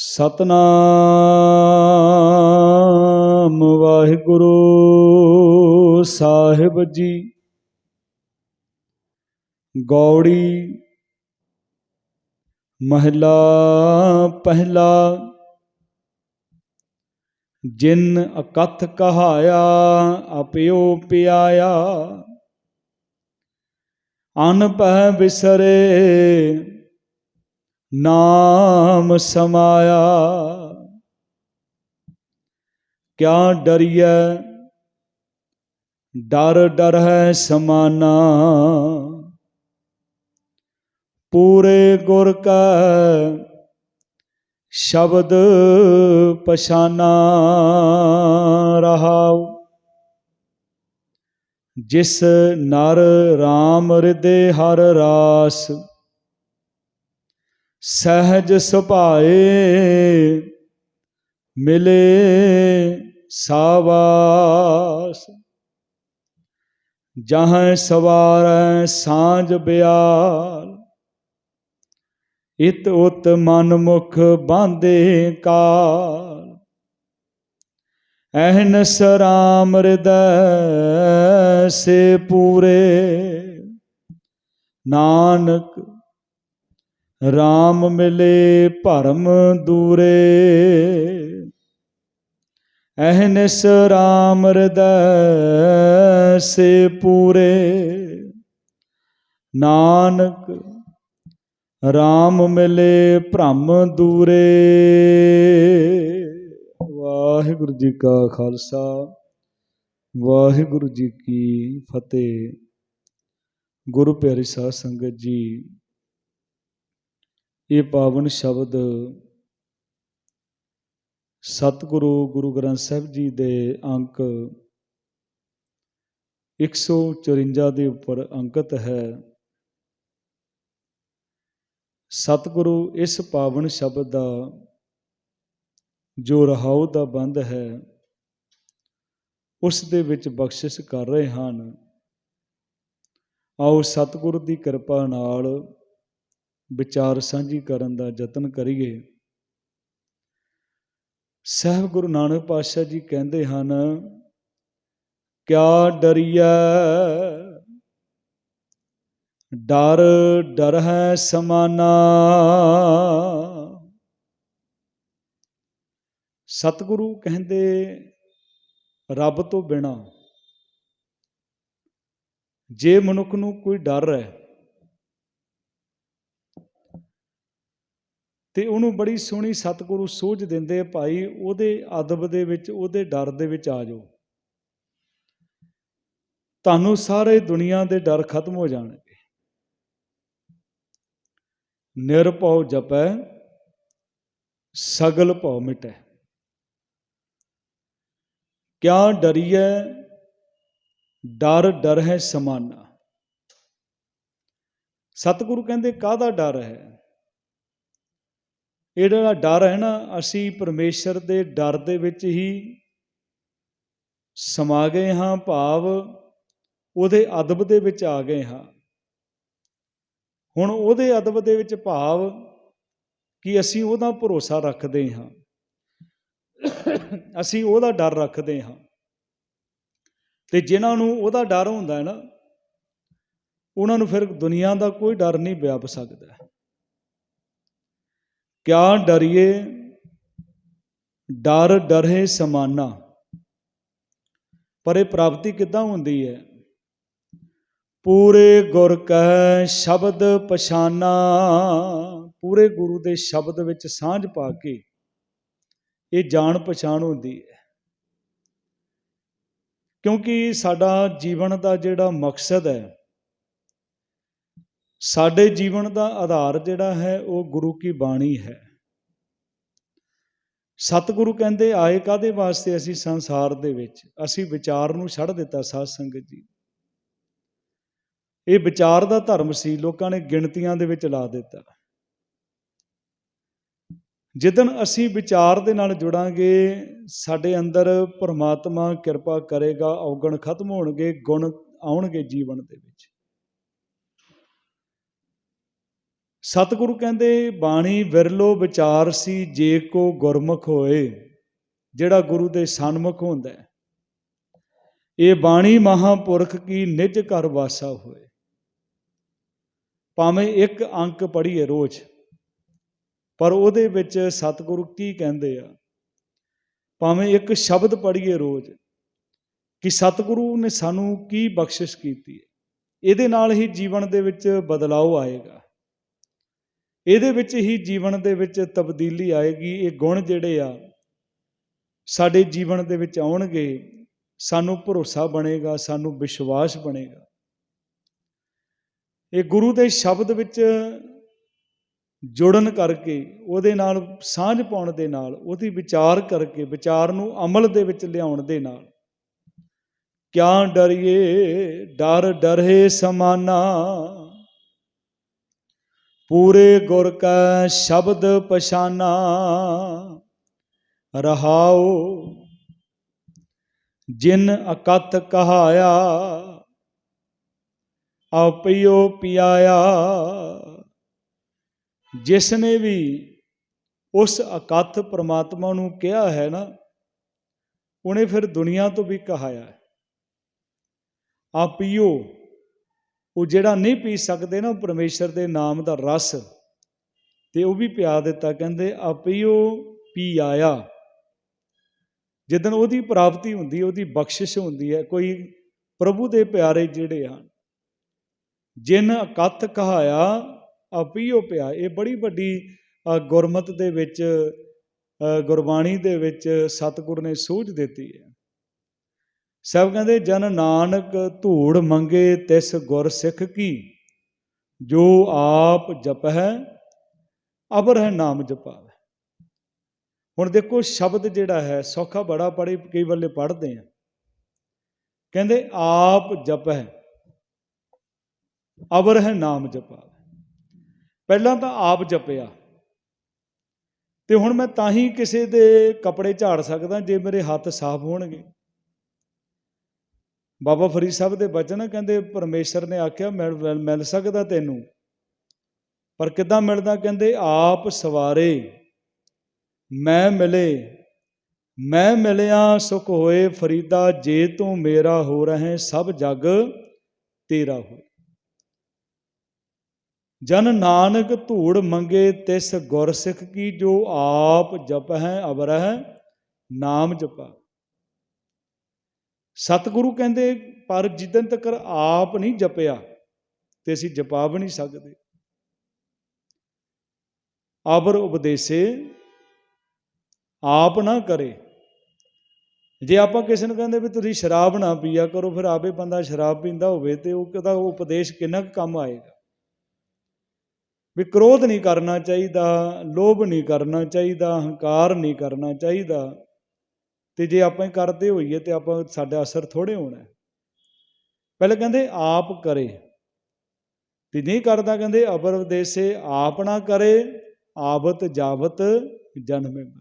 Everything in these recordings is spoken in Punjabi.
ਸਤਨਾਮ ਵਾਹਿਗੁਰੂ ਸਾਹਿਬ ਜੀ। ਗੌੜੀ ਮਹਿਲਾ ਪਹਿਲਾ, ਜਿਨ ਅਕਥ ਕਹਾਇਆ, ਆਪਿਓ ਪਿਆਇਆ। ਅਨ ਪਹਿ ਬਿਸਰੇ ਨਾਮ ਸਮਾਇਆ। ਕਿਆ ਡਰੀਐ? ਡਰ ਡਰ ਹੈ ਸਮਾਨਾ। ਪੂਰੇ ਗੁਰ ਕਾ ਸ਼ਬਦ ਪਛਾਨਾ ਰਹਾਉ। ਜਿਸ ਨਰ RAM ਹਿਰਦੇ ਹਰ ਰਾਸ ਸਹਿਜ ਸੁਭਾਏ ਮਿਲੇ ਸਾਵਾਸ। ਜਹਾਂ ਸਵਾਰੈ ਸਾਂਝ ਬਿਆਲ, ਇਤ ਉਤ ਮਨ ਮੁਖ ਬਾਂਦੇ ਕਾਲ। ਅਹਨਸ ਸਰਾਮ ਹਿਰਦੈ ਸੇ ਪੂਰੇ, ਨਾਨਕ RAM ਮਿਲੇ ਭਰਮ ਦੂਰੇ। ਅਹਨਿਸ RAM ਹਿਰਦੈ ਸੇ ਪੂਰੇ। ਨਾਨਕ RAM ਮਿਲੇ ਭ੍ਰਮ ਦੂਰੇ। ਵਾਹਿਗੁਰੂ ਜੀ ਕਾ ਖਾਲਸਾ, ਵਾਹਿਗੁਰੂ ਜੀ ਕੀ ਫਤਿਹ। ਗੁਰੂ ਪਿਆਰੀ ਸਾਧ ਸੰਗਤ ਜੀ ਇਹ ਪਾਵਨ ਸ਼ਬਦ ਸਤਿਗੁਰੂ ਗੁਰੂ ਗ੍ਰੰਥ ਸਾਹਿਬ ਜੀ ਦੇ ਅੰਕ 154 ਦੇ ਉੱਪਰ ਅੰਕਿਤ ਹੈ। ਸਤਿਗੁਰੂ ਇਸ ਪਾਵਨ ਸ਼ਬਦ ਦਾ ਜੋ ਰਹਾਉ ਦਾ ਬੰਦ ਹੈ, ਉਸ ਦੇ ਵਿੱਚ ਬਖਸ਼ਿਸ਼ ਕਰ ਰਹੇ ਹਨ। ਆਓ ਸਤਿਗੁਰੂ ਦੀ ਕਿਰਪਾ ਨਾਲ ਵਿਚਾਰ ਸਾਂਝੀ ਕਰਨ ਦਾ ਯਤਨ ਕਰੀਏ। ਸਹਿਬ ਗੁਰੂ ਨਾਨਕ ਪਾਤਸ਼ਾਹ ਜੀ ਕਹਿੰਦੇ ਹਨ, ਕਿਆ ਡਰੀਐ? ਡਰ ਡਰ ਹੈ ਸਮਾਨਾ। ਸਤਿਗੁਰੂ ਕਹਿੰਦੇ, ਰੱਬ ਤੋਂ ਬਿਨਾ ਜੇ ਮਨੁੱਖ ਨੂੰ ਕੋਈ ਡਰ ਹੈ ਤੇ ਉਹਨੂੰ ਬੜੀ ਸੋਹਣੀ ਸਤਿਗੁਰੂ ਸੋਝ ਦਿੰਦੇ ਭਾਈ, ਉਹਦੇ ਅਦਬ ਦੇ ਵਿੱਚ, ਉਹਦੇ ਡਰ ਦੇ ਵਿੱਚ ਆ ਜਾਓ। ਤੁਹਾਨੂੰ ਸਾਰੇ ਦੁਨੀਆ ਦੇ ਡਰ ਖਤਮ ਹੋ ਜਾਣਗੇ। ਨਿਰਭਉ ਜਪੈ, ਸਗਲ ਭਉ ਮਿਟੈ। ਕਿਆ ਡਰੀਐ, ਡਰ ਡਰ ਹੈ ਸਮਾਨਾ। ਸਤਿਗੁਰੂ ਕਹਿੰਦੇ, ਕਾਹਦਾ ਡਰ ਹੈ? ਇਹ ਜਿਹੜਾ ਡਰ ਹੈ ਨਾ, ਅਸੀਂ ਪਰਮੇਸ਼ਰ ਦੇ ਡਰ ਦੇ ਵਿੱਚ ਹੀ ਸਮਾ ਗਏ ਹਾਂ, ਭਾਵ ਉਹਦੇ ਅਦਬ ਦੇ ਵਿੱਚ ਆ ਗਏ ਹਾਂ। ਹੁਣ ਉਹਦੇ ਅਦਬ ਦੇ ਵਿੱਚ ਭਾਵ ਕਿ ਅਸੀਂ ਉਹਦਾ ਭਰੋਸਾ ਰੱਖਦੇ ਹਾਂ। ਅਸੀਂ ਉਹਦਾ ਡਰ ਰੱਖਦੇ ਹਾਂ। ਤੇ ਜਿਨ੍ਹਾਂ ਨੂੰ ਉਹਦਾ ਡਰ ਹੁੰਦਾ ਹੈ ਨਾ, ਉਹਨਾਂ ਨੂੰ ਫਿਰ ਦੁਨੀਆ ਦਾ ਕੋਈ ਡਰ ਨਹੀਂ ਵਿਆਪ ਸਕਦਾ। ਕਿਆ ਡਰੀਏ? ਡਰ ਡਰੇ ਸਮਾਨਾ। ਪਰ ਇਹ ਪ੍ਰਾਪਤੀ ਕਿੱਦਾਂ ਹੁੰਦੀ ਹੈ? ਪੂਰੇ ਗੁਰ ਕੈ ਸ਼ਬਦ ਪਛਾਨਾ। ਪੂਰੇ ਗੁਰੂ ਦੇ ਸ਼ਬਦ ਵਿੱਚ ਸਾਂਝ ਪਾ ਕੇ ਇਹ ਜਾਣ ਪਛਾਣ ਹੁੰਦੀ ਹੈ। ਕਿਉਂਕਿ ਸਾਡਾ ਜੀਵਨ ਦਾ ਜਿਹੜਾ ਮਕਸਦ ਹੈ ਸਾਡੇ ਜੀਵਨ ਦਾ ਆਧਾਰ ਜਿਹੜਾ ਹੈ, ਉਹ ਗੁਰੂ ਕੀ ਬਾਣੀ ਹੈ। ਸਤਿਗੁਰੂ ਕਹਿੰਦੇ, ਆਏ ਕਾਦੇ ਵਾਸਤੇ ਅਸੀਂ ਸੰਸਾਰ ਦੇ ਵਿੱਚ? ਅਸੀਂ ਵਿਚਾਰ ਨੂੰ ਛੱਡ ਦਿੱਤਾ ਸਾਧ ਸੰਗਤ ਜੀ। ਇਹ ਵਿਚਾਰ ਦਾ ਧਰਮ ਸੀ, ਲੋਕਾਂ ਨੇ ਗਿਣਤੀਆਂ ਦੇ ਵਿੱਚ ਲਾ ਦਿੱਤਾ। ਜਿੱਦਨ ਅਸੀਂ ਵਿਚਾਰ ਦੇ ਨਾਲ ਜੁੜਾਂਗੇ, ਸਾਡੇ ਅੰਦਰ ਪ੍ਰਮਾਤਮਾ ਕਿਰਪਾ ਕਰੇਗਾ, ਔਗਣ ਖਤਮ ਹੋਣਗੇ, ਗੁਣ ਆਉਣਗੇ ਜੀਵਨ ਦੇ ਵਿੱਚ। ਸਤਿਗੁਰੂ ਕਹਿੰਦੇ, ਬਾਣੀ ਵਿਰਲੋ ਵਿਚਾਰ ਸੀ ਜੇ ਕੋ ਗੁਰਮੁਖ ਹੋਏ ਜਿਹੜਾ ਗੁਰੂ ਦੇ ਸਨਮੁਖ ਹੁੰਦਾ ਹੈ। ਇਹ ਬਾਣੀ ਮਹਾਪੁਰਖ ਕੀ ਨਿਜ ਘਰ ਵਾਸਾ ਹੋਏ। ਭਾਵੇਂ ਇੱਕ ਅੰਕ ਪੜ੍ਹੀਏ ਰੋਜ਼, ਪਰ ਉਹਦੇ ਵਿੱਚ ਸਤਿਗੁਰੂ ਕੀ ਕਹਿੰਦੇ ਆ? ਭਾਵੇਂ ਇੱਕ ਸ਼ਬਦ ਪੜ੍ਹੀਏ ਰੋਜ਼, ਕਿ ਸਤਿਗੁਰੂ ਨੇ ਸਾਨੂੰ ਕੀ ਬਖਸ਼ਿਸ਼ ਕੀਤੀ ਹੈ? ਇਹਦੇ ਨਾਲ ਹੀ ਜੀਵਨ ਦੇ ਵਿੱਚ ਬਦਲਾਅ ਆਏਗਾ। ਇਹਦੇ ਵਿੱਚ ਹੀ ਜੀਵਨ ਦੇ ਵਿੱਚ ਤਬਦੀਲੀ ਆਏਗੀ, ਇਹ ਗੁਣ ਜਿਹੜੇ ਆ, ਸਾਡੇ ਜੀਵਨ ਦੇ ਵਿੱਚ ਆਉਣਗੇ, ਸਾਨੂੰ ਭਰੋਸਾ ਬਣੇਗਾ, ਸਾਨੂੰ ਵਿਸ਼ਵਾਸ ਬਣੇਗਾ। ਇਹ ਗੁਰੂ ਦੇ ਸ਼ਬਦ ਵਿੱਚ ਜੁੜਨ ਕਰਕੇ, ਉਹਦੇ ਨਾਲ ਸਾਂਝ ਪਾਉਣ ਦੇ ਨਾਲ, ਉਹਦੀ ਵਿਚਾਰ ਕਰਕੇ, ਵਿਚਾਰ ਨੂੰ ਅਮਲ ਦੇ ਵਿੱਚ ਲਿਆਉਣ ਦੇ ਨਾਲ। ਕਿਆ ਡਰੀਏ, ਡਰ ਡਰੇ ਸਮਾਨਾ ਪੂਰੇ ਗੁਰ ਕਾ ਸ਼ਬਦ ਪਛਾਨਾ। ਰਹਾਓ ਜਿਨ ਅਕਤ ਕਹਾਇਆ, ਆਪਿਓ ਪਿਆਇਆ। ਜਿਸ ਨੇ ਵੀ ਉਸ ਅਕਥ ਪ੍ਰਮਾਤਮਾ ਨੂੰ ਕਿਹਾ ਹੈ ਨਾ, ਉਹਨੇ ਫਿਰ ਦੁਨੀਆ ਤੋਂ ਵੀ ਕਹਾਇਆ ਆਪਿਓ ਉਹ ਜਿਹੜਾ ਨਹੀਂ ਪੀ ਸਕਦੇ ਨਾ, ਉਹ ਪਰਮੇਸ਼ਰ ਦੇ ਨਾਮ ਦਾ ਰਸ। ਤੇ ਉਹ ਵੀ ਪਿਆ ਦਿੱਤਾ, ਕਹਿੰਦੇ ਆਪਿਓ ਪੀ ਆਇਆ। ਜਦੋਂ ਉਹਦੀ ਪ੍ਰਾਪਤੀ ਹੁੰਦੀ, ਉਹਦੀ ਬਖਸ਼ਿਸ਼ ਹੁੰਦੀ ਹੈ, ਕੋਈ ਪ੍ਰਭੂ ਦੇ ਪਿਆਰੇ ਜਿਹੜੇ ਹਨ, ਜਿਨ ਅਕਥ ਕਹਾਇਆ, ਆਪਿਓ ਪਿਆ। ਇਹ ਬੜੀ ਵੱਡੀ ਗੁਰਮਤ ਦੇ ਵਿੱਚ ਗੁਰਬਾਣੀ ਦੇ ਵਿੱਚ ਸਤਿਗੁਰ ਨੇ ਸੂਝ ਦਿੱਤੀ ਹੈ। ਸਭ ਕਹਿੰਦੇ, ਜਨ ਨਾਨਕ ਧੂੜ ਮੰਗੇ ਤਿਸ ਗੁਰ ਸਿੱਖ ਕੀ? ਜੋ ਆਪ ਜਪਹਿ ਅਬਰ ਹੈ ਨਾਮ ਜਪਾਵੇ ਹੁਣ ਦੇਖੋ, ਸ਼ਬਦ ਜਿਹੜਾ ਹੈ, ਸੌਖਾ ਬੜਾ ਪੜੇ ਕਈ ਵੱਲੇ ਪੜ੍ਹਦੇ ਆ। ਕਹਿੰਦੇ, ਆਪ ਜਪਹਿ ਅਬਰ ਹੈ ਨਾਮ ਜਪਾਵੇ ਪਹਿਲਾਂ ਤਾਂ ਆਪ ਜਪਿਆ। ਤੇ ਹੁਣ ਮੈਂ ਤਾਂ ਹੀ ਕਿਸੇ ਦੇ ਕੱਪੜੇ ਝਾੜ ਸਕਦਾ, ਜੇ ਮੇਰੇ ਹੱਥ ਸਾਫ਼ ਹੋਣਗੇ। ਬਾਬਾ ਫਰੀਦ ਸਾਹਿਬ ਦੇ ਬਚਨ ਕਹਿੰਦੇ, ਪਰਮੇਸ਼ਰ ਨੇ ਆਖਿਆ, ਮਿਲ ਮਿਲ ਸਕਦਾ ਤੈਨੂੰ। ਪਰ ਕਿੱਦਾਂ ਮਿਲਦਾ ਕਹਿੰਦੇ, ਆਪ ਸਵਾਰੇ, ਮੈਂ ਮਿਲੇ, ਮੈਂ ਮਿਲਿਆ, ਸੁਖ ਹੋਏ, ਫਰੀਦਾ, ਜੇ ਤੂੰ ਮੇਰਾ ਹੋ ਰਹੇ, ਸਭ ਜਗ ਤੇਰਾ ਹੋਏ। ਜਨ ਨਾਨਕ ਧੂੜ ਮੰਗੇ, ਤਿਸ ਗੁਰ ਸਿੱਖ ਕੀ ਜੋ ਆਪ ਜਪ ਜਪਹਿ ਅਬਰਹਿ ਨਾਮ ਜਪਾ। ਸਤਿਗੁਰੂ ਕਹਿੰਦੇ, ਪਰ ਜਿੱਦਨ ਤੱਕ ਆਪ ਨਹੀਂ ਜਪਿਆ, ਤੇ ਅਸੀਂ ਜਪਾ ਵੀ ਨਹੀਂ ਸਕਦੇ। ਆਬਰ ਉਪਦੇਸੇ, ਆਪ ਨਾ ਕਰੇ। ਜੇ ਆਪਾਂ ਕਿਸੇ ਨੂੰ ਕਹਿੰਦੇ ਵੀ ਤੁਸੀਂ ਸ਼ਰਾਬ ਨਾ ਪੀਆ ਕਰੋ, ਫਿਰ ਆਪੇ ਬੰਦਾ ਸ਼ਰਾਬ ਪੀਂਦਾ ਹੋਵੇ ਤੇ ਉਹ ਕਹਦਾ ਉਪਦੇਸ਼ ਕਿੰਨਾ ਕੁ ਕੰਮ ਆਏਗਾ? ਵੀ ਕ੍ਰੋਧ ਨਹੀਂ ਕਰਨਾ ਚਾਹੀਦਾ, ਲੋਭ ਨਹੀਂ ਕਰਨਾ ਚਾਹੀਦਾ, ਹੰਕਾਰ ਨਹੀਂ ਕਰਨਾ ਚਾਹੀਦਾ। ਤੇ ਜੇ ਆਪਾਂ ਹੀ ਕਰਦੇ ਹੋਈਏ ਤੇ ਆਪਾਂ ਸਾਡਾ ਅਸਰ ਥੋੜੇ ਹੋਣਾ। ਪਹਿਲੇ ਕਹਿੰਦੇ ਆਪ ਕਰੇ। ਤੇ ਨਹੀਂ ਕਰਦਾ ਕਹਿੰਦੇ ਅਬਰ ਦੇਸੇ ਆਪ ਨਾ ਕਰੇ ਆਵਤ ਜਾਵਤ ਜਨਮੇ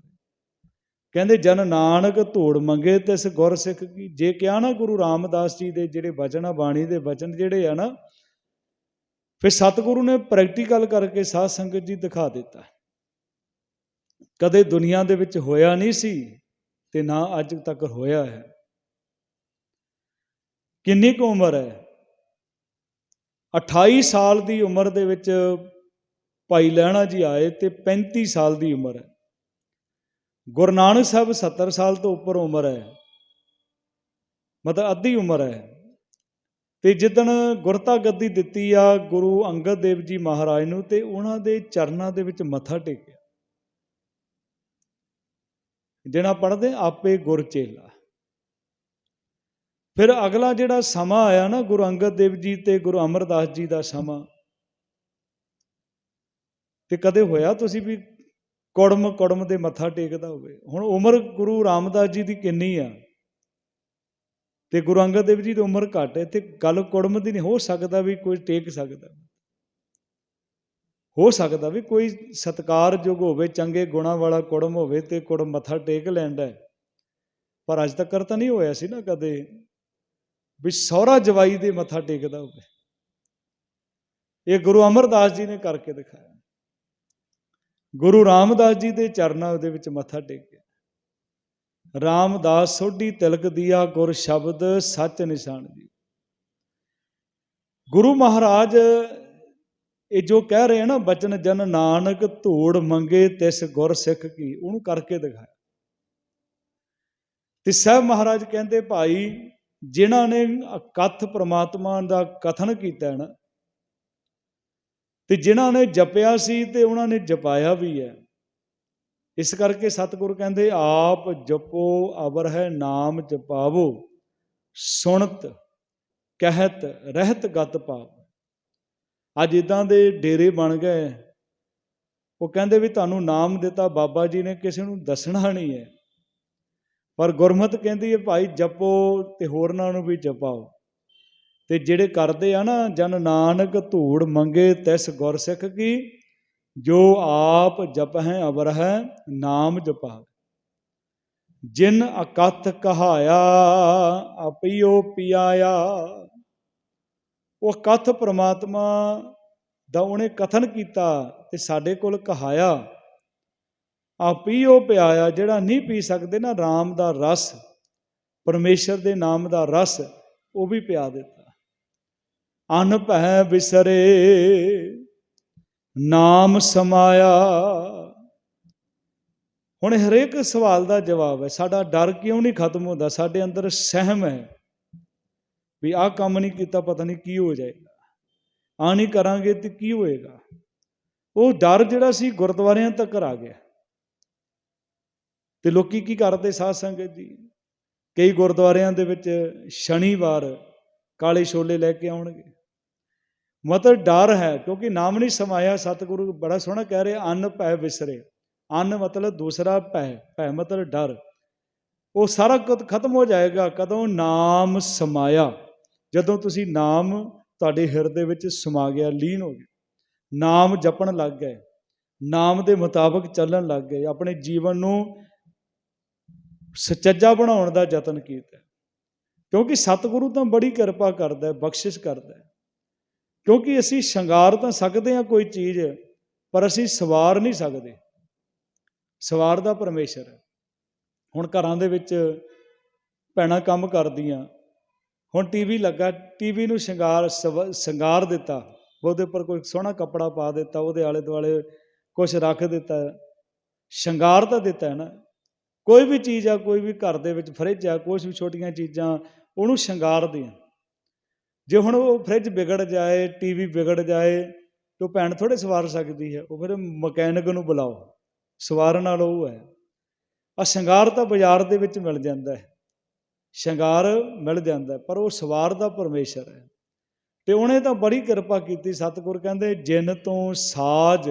ਕਹਿੰਦੇ ਜਨ ਨਾਨਕ ਧੂੜ ਮੰਗੇ ਤਿਸ ਗੁਰ ਸਿੱਖ ਕੀ। ਜੇ ਕਿਹਾ ਨਾ ਗੁਰੂ ਰਾਮਦਾਸ ਜੀ ਦੇ ਜਿਹੜੇ ਵਚਨ ਆ, ਬਾਣੀ ਦੇ ਵਚਨ ਜਿਹੜੇ ਆ ਨਾ, ਫਿਰ ਸਤਿਗੁਰੂ ਨੇ ਪ੍ਰੈਕਟੀਕਲ ਕਰਕੇ ਸਾਧ ਸੰਗਤ ਜੀ ਦਿਖਾ ਦਿੱਤਾ। ਕਦੇ ਦੁਨੀਆ ਦੇ ਵਿੱਚ ਹੋਇਆ ਨਹੀਂ ਸੀ। ਤੇ ਨਾ ਅੱਜ ਤੱਕ ਹੋਇਆ ਹੈ। ਕਿੰਨੀ ਕੁ ਉਮਰ ਹੈ? 28 ਸਾਲ ਦੀ ਉਮਰ ਦੇ ਵਿੱਚ ਭਾਈ ਲੈਣਾ ਜੀ ਆਏ ਤੇ 35 ਸਾਲ ਦੀ ਉਮਰ ਹੈ। ਗੁਰੂ ਨਾਨਕ ਸਾਹਿਬ 70 ਸਾਲ ਤੋਂ ਉੱਪਰ ਉਮਰ ਹੈ। ਮਤਲਬ ਅੱਧੀ ਉਮਰ ਹੈ। ਤੇ ਜਿੱਦਣ ਗੁਰਤਾ ਗੱਦੀ ਦਿੱਤੀ ਆ ਗੁਰੂ ਅੰਗਦ ਦੇਵ ਜੀ ਮਹਾਰਾਜ ਨੂੰ ਤੇ ਉਹਨਾਂ ਦੇ ਚਰਨਾਂ ਦੇ ਵਿੱਚ ਮੱਥਾ ਟੇਕਿਆ। ਜਿਹੜਾ ਪੜਦੇ ਆਪੇ ਗੁਰ ਚੇਲਾ। ਫਿਰ ਅਗਲਾ ਜਿਹੜਾ ਸਮਾਂ ਆਇਆ ਨਾ, ਗੁਰੂ ਅੰਗਦ ਦੇਵ ਜੀ ਤੇ ਗੁਰੂ ਅਮਰਦਾਸ ਜੀ ਦਾ ਸਮਾਂ। ਤੇ ਕਦੇ ਹੋਇਆ ਤੁਸੀਂ ਵੀ ਕੁੜਮ ਕੁੜਮ ਦੇ ਮੱਥਾ ਟੇਕਦਾ ਹੋਵੇ? ਹੁਣ ਉਮਰ ਗੁਰੂ ਰਾਮਦਾਸ ਜੀ ਦੀ ਕਿੰਨੀ ਆ? ਤੇ ਗੁਰੂ ਅੰਗਦ ਦੇਵ ਜੀ ਦੀ ਉਮਰ ਘੱਟ ਹੈ, ਤੇ ਗੱਲ ਕੁੜਮ ਦੀ ਨਹੀਂ, ਹੋ ਸਕਦਾ ਵੀ ਕੋਈ ਟੇਕ ਸਕਦਾ। ਹੋ ਸਕਦਾ ਵੀ ਕੋਈ ਸਤਕਾਰਯੋਗ ਹੋਵੇ, ਚੰਗੇ ਗੁਣਾ ਵਾਲਾ ਕੁੜਮ ਹੋਵੇ ਤੇ ਕੁੜਮ ਮੱਥਾ ਟੇਕ ਲੈਂਦਾ ਪਰ ਅੱਜ ਤੱਕ ਤਾਂ ਨਹੀਂ ਹੋਇਆ ਸੀ ਨਾ ਕਦੇ ਵੀ ਸਹੁਰਾ ਜਵਾਈ ਦੇ ਮੱਥਾ ਟੇਕਦਾ ਹੋਵੇ। ਇਹ ਗੁਰੂ ਅਮਰਦਾਸ ਜੀ ਨੇ ਕਰਕੇ ਦਿਖਾਇਆ। ਗੁਰੂ ਰਾਮਦਾਸ ਜੀ ਦੇ ਚਰਨਾਂ ਦੇ ਵਿੱਚ ਮੱਥਾ ਟੇਕਿਆ। ਰਾਮਦਾਸ ਸੋਢੀ ਤਿਲਕ ਦੀਆ ਗੁਰ ਸ਼ਬਦ ਸੱਚ ਨਿਸ਼ਾਨ ਜੀ ਗੁਰੂ ਮਹਾਰਾਜ ਇਹ ਜੋ ਕਹਿ ਰਹੇ ਆ ਨਾ, ਬਚਨ ਜਨ ਨਾਨਕ ਧੂੜ ਮੰਗੇ ਤਿਸ ਗੁਰ ਸਿੱਖ ਕੀ, ਉਹਨੂੰ ਕਰਕੇ ਦਿਖਾਇਆ। ਤੇ ਸਾਹਿਬ ਮਹਾਰਾਜ ਕਹਿੰਦੇ, ਭਾਈ, ਜਿਨ੍ਹਾਂ ਨੇ ਕਥ ਪ੍ਰਮਾਤਮਾ ਦਾ ਕਥਨ ਕੀਤਾ ਨਾ, ਤੇ ਜਿਨ੍ਹਾਂ ਨੇ ਜਪਿਆ ਸੀ ਤੇ ਉਹਨਾਂ ਨੇ ਜਪਾਇਆ ਵੀ ਹੈ। ਇਸ ਕਰਕੇ ਸਤਿਗੁਰ ਕਹਿੰਦੇ, ਆਪ ਜਪੋ, ਅਵਰ ਹੈ ਨਾਮ ਜਪਾਵੋ, ਸੁਣਤ, ਕਹਿਤ, ਰਹਿਤ ਗਤ ਪਾਵ। ਅੱਜ ਇਦਾਂ ਦੇ ਡੇਰੇ ਬਣ ਗਏ। ਉਹ ਕਹਿੰਦੇ ਵੀ ਤੁਹਾਨੂੰ ਨਾਮ ਦਿੱਤਾ ਬਾਬਾ ਜੀ ਨੇ, ਕਿਸੇ ਨੂੰ ਦੱਸਣਾ ਨਹੀਂ ਹੈ। ਪਰ ਗੁਰਮਤ ਕਹਿੰਦੀ ਹੈ, ਭਾਈ ਜਪੋ ਤੇ ਹੋਰਨਾਂ ਨੂੰ ਵੀ ਜਪਾਓ। ਤੇ ਜਿਹੜੇ ਕਰਦੇ ਆ ਨਾ, ਜਨ ਨਾਨਕ ਧੂੜ ਮੰਗੇ ਤਿਸ ਗੁਰ ਸਿੱਖ ਕੀ, ਜੋ ਆਪ ਜਪ ਹੈ ਅਵਰ ਹੈ ਨਾਮ ਜਪਾ ਜਿਨ ਅਕਥ ਕਹਾਇਆ ਆਪਿਓ ਪਿਆਇਆ ਉਹ ਕਥ ਪ੍ਰਮਾਤਮਾ ਦਾ ਉਹਨੇ ਕਥਨ ਕੀਤਾ ਤੇ ਸਾਡੇ ਕੋਲ ਕਹਾਇਆ ਆ ਪੀਓ ਪਿਆਇਆ, ਜਿਹੜਾ ਨਹੀਂ ਪੀ ਸਕਦੇ ਨਾ RAM ਦਾ ਰਸ, ਪਰਮੇਸ਼ਰ ਦੇ ਨਾਮ ਦਾ ਰਸ, ਉਹ ਵੀ ਪਿਆ ਦਿੱਤਾ। ਅਨ ਭੈ ਵਿਸਰੇ, ਨਾਮ ਸਮਾਇਆ। ਹੁਣ ਹਰੇਕ ਸਵਾਲ ਦਾ ਜਵਾਬ ਹੈ, ਸਾਡਾ ਡਰ ਕਿਉਂ ਨਹੀਂ ਖਤਮ ਹੁੰਦਾ? ਸਾਡੇ ਅੰਦਰ ਸਹਿਮ ਹੈ। ਵੀ ਆਹ ਕੰਮ ਨਹੀਂ ਕੀਤਾ, ਪਤਾ ਨਹੀਂ ਕੀ ਹੋ ਜਾਏਗਾ। ਆ ਨਹੀਂ ਕਰਾਂਗੇ ਤੇ ਕੀ ਹੋਏਗਾ? ਉਹ ਡਰ ਜਿਹੜਾ ਸੀ ਗੁਰਦੁਆਰਿਆਂ ਤੱਕ ਆ ਗਿਆ। ਤੇ ਲੋਕੀ ਕੀ ਕਰਦੇ ਸਾਧ ਸੰਗਤ ਜੀ? ਕਈ ਗੁਰਦੁਆਰਿਆਂ ਦੇ ਵਿੱਚ ਸ਼ਨੀਵਾਰ ਕਾਲੇ ਛੋਲੇ ਲੈ ਕੇ ਆਉਣਗੇ। ਮਤਲਬ ਡਰ ਹੈ, ਕਿਉਂਕਿ ਨਾਮ ਨਹੀਂ ਸਮਾਇਆ, ਸਤਿਗੁਰੂ ਬੜਾ ਸੋਹਣਾ ਕਹਿ ਰਿਹਾ, ਅੰਨ ਭੈ ਵਿਸਰੇ। ਅੰਨ ਮਤਲਬ ਦੂਸਰਾ ਭੈ ਭੈ ਮਤਲਬ ਡਰ। ਉਹ ਸਾਰਾ ਕੁਝ ਖਤਮ ਹੋ ਜਾਏਗਾ, ਕਦੋਂ ਨਾਮ ਸਮਾਇਆ। ਜਦੋਂ ਤੁਸੀਂ ਨਾਮ ਤੁਹਾਡੇ ਹਿਰਦੇ ਵਿੱਚ ਸਮਾ ਗਿਆ, ਲੀਨ ਹੋ ਗਿਆ ਨਾਮ ਜਪਣ ਲੱਗ ਗਏ, ਨਾਮ ਦੇ ਮੁਤਾਬਕ ਚੱਲਣ ਲੱਗ ਗਏ, ਆਪਣੇ ਜੀਵਨ ਨੂੰ ਸੱਚਾ ਬਣਾਉਣ ਦਾ ਯਤਨ ਕੀਤਾ ਕਿਉਂਕਿ ਸਤਿਗੁਰੂ ਤਾਂ ਬੜੀ ਕਿਰਪਾ ਕਰਦਾ ਹੈ, ਬਖਸ਼ਿਸ਼ ਕਰਦਾ ਹੈ। ਕਿਉਂਕਿ ਅਸੀਂ ਸ਼ਿੰਗਾਰ ਤਾਂ ਸਕਦੇ ਹਾਂ ਕੋਈ ਚੀਜ਼, ਪਰ ਅਸੀਂ ਸਵਾਰ ਨਹੀਂ ਸਕਦੇ। ਸਵਾਰ ਦਾ ਪਰਮੇਸ਼ਰ ਹੈ। ਹੁਣ ਘਰਾਂ ਦੇ ਵਿੱਚ ਭੈਣਾਂ ਕੰਮ ਕਰਦੀਆਂ ਹੁਣ ਟੀਵੀ ਲੱਗਾ, ਟੀਵੀ ਨੂੰ ਸ਼ਿੰਗਾਰ, ਸਵ- ਸ਼ਿੰਗਾਰ ਦਿੱਤਾ। ਉਹਦੇ ਉੱਪਰ ਕੋਈ ਸੋਹਣਾ ਕੱਪੜਾ ਪਾ ਦਿੱਤਾ, ਉਹਦੇ ਆਲੇ ਦੁਆਲੇ ਕੁਝ ਰੱਖ ਦਿੱਤਾ। ਸ਼ਿੰਗਾਰ ਤਾਂ ਦਿੱਤਾ ਹੈ ਨਾ। ਕੋਈ ਵੀ ਚੀਜ਼ ਆ, ਕੋਈ ਵੀ ਘਰ ਦੇ ਵਿੱਚ ਫਰਿੱਜ ਆ ਕੁਝ ਵੀ ਛੋਟੀਆਂ ਚੀਜ਼ਾਂ, ਉਹਨੂੰ ਸ਼ਿੰਗਾਰਦੇ ਆ ਜੇ ਹੁਣ ਉਹ ਫਰਿੱਜ ਵਿਗੜ ਜਾਏ, ਟੀਵੀ ਵਿਗੜ ਜਾਏ, ਤਾਂ ਭੈਣ ਥੋੜੇ ਸਵਾਰ ਸਕਦੀ ਹੈ, ਉਹ ਫਿਰ ਮਕੈਨਿਕ ਨੂੰ ਬੁਲਾਓ। ਸਵਾਰਨ ਵਾਲਾ ਉਹ ਹੈ। ਆ ਸ਼ਿੰਗਾਰ ਤਾਂ ਬਾਜ਼ਾਰ ਦੇ ਵਿੱਚ ਮਿਲ ਜਾਂਦਾ ਹੈ। ਸ਼ਿੰਗਾਰ ਮਿਲ ਜਾਂਦਾ ਪਰ ਉਹ ਸਵਾਰ ਦਾ ਪਰਮੇਸ਼ਰ ਹੈ। ਤੇ ਉਹਨੇ ਤਾਂ ਬੜੀ ਕਿਰਪਾ ਕੀਤੀ, ਸਤਿਗੁਰ ਕਹਿੰਦੇ, ਜਿਨ ਤੋਂ ਸਾਜ